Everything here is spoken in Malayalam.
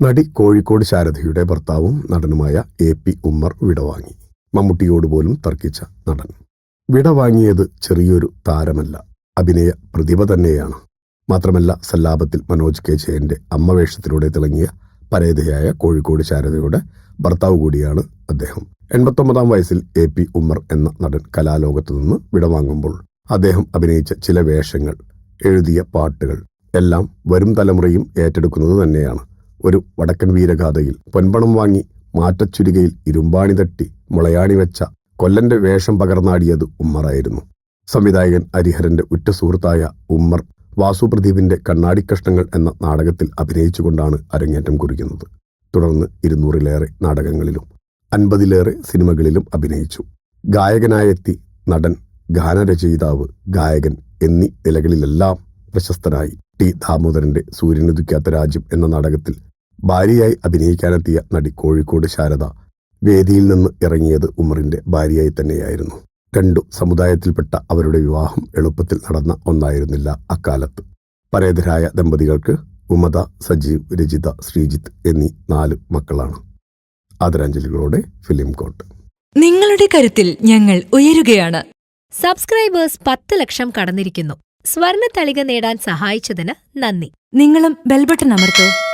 നടി കോഴിക്കോട് ശാരദയുടെ ഭർത്താവും നടനുമായ എ പി ഉമ്മർ വിടവാങ്ങി മമ്മൂട്ടിയോട് പോലും തർക്കിച്ച നടൻ. വിടവാങ്ങിയത് ചെറിയൊരു താരമല്ല അഭിനയ പ്രതിഭ തന്നെയാണ്. മാത്രമല്ല സല്ലാപത്തിൽ മനോജ് കെ ജയന്റെ അമ്മവേഷത്തിലൂടെ തിളങ്ങിയ പരേതയായ കോഴിക്കോട് ശാരദയുടെ ഭർത്താവ് കൂടിയാണ് അദ്ദേഹം. എൺപത്തൊമ്പതാം വയസ്സിൽ എ പി ഉമ്മർ എന്ന നടൻ കലാലോകത്തു നിന്ന് വിടവാങ്ങുമ്പോൾ അദ്ദേഹം അഭിനയിച്ച ചില വേഷങ്ങൾ എഴുതിയ പാട്ടുകൾ എല്ലാം വരും തലമുറയും ഏറ്റെടുക്കുന്നത് തന്നെയാണ്. ഒരു വടക്കൻ വീരഗാഥയിൽ. പൊൻപണം വാങ്ങി മാറ്റച്ചുരികയിൽ ഇരുമ്പാണി തട്ടി മുളയാണി വെച്ച കൊല്ലന്റെ വേഷം പകർന്നാടിയത് ഉമ്മറായിരുന്നു. സംവിധായകൻ ഹരിഹരന്റെ ഉറ്റ സുഹൃത്തായ ഉമ്മർ വാസുപ്രദീപിന്റെ കണ്ണാടിക്കഷ്ണങ്ങൾ എന്ന നാടകത്തിൽ അഭിനയിച്ചുകൊണ്ടാണ് അരങ്ങേറ്റം കുറിക്കുന്നത്. തുടർന്ന് ഇരുന്നൂറിലേറെ നാടകങ്ങളിലും അൻപതിലേറെ സിനിമകളിലും അഭിനയിച്ചു. ഗായകനായെത്തി നടൻ ഗാനരചയിതാവ് ഗായകൻ എന്നീ നിലകളിലെല്ലാം പ്രശസ്തനായി ടി ദാമോദരന്റെ സൂര്യനുദിക്കാത്ത രാജ്യം എന്ന നാടകത്തിൽ ഭാര്യയായി അഭിനയിക്കാനെത്തിയ നടി കോഴിക്കോട് ശാരദ വേദിയിൽ നിന്ന് ഇറങ്ങിയത് ഉമറിന്റെ ഭാര്യയായി തന്നെയായിരുന്നു. രണ്ടു സമുദായത്തിൽപ്പെട്ട അവരുടെ വിവാഹം എളുപ്പത്തിൽ നടന്ന ഒന്നായിരുന്നില്ല അക്കാലത്ത്. പരേതരായ ദമ്പതികൾക്ക് ഉമത സജീവ് രജിത ശ്രീജിത്ത് എന്നീ നാല് മക്കളാണ്. ആദരാഞ്ജലികളോടെ ഫിലിം കോട്ട്. നിങ്ങളുടെ കരുത്തിൽ ഞങ്ങൾ ഉയരുകയാണ്. സബ്സ്ക്രൈബേഴ്സ് പത്ത് ലക്ഷം കടന്നിരിക്കുന്നു. സ്വർണ തളിക നേടാൻ സഹായിച്ചതിന് നന്ദി. നിങ്ങളും ബെൽബട്ടൺ അമർത്തോ.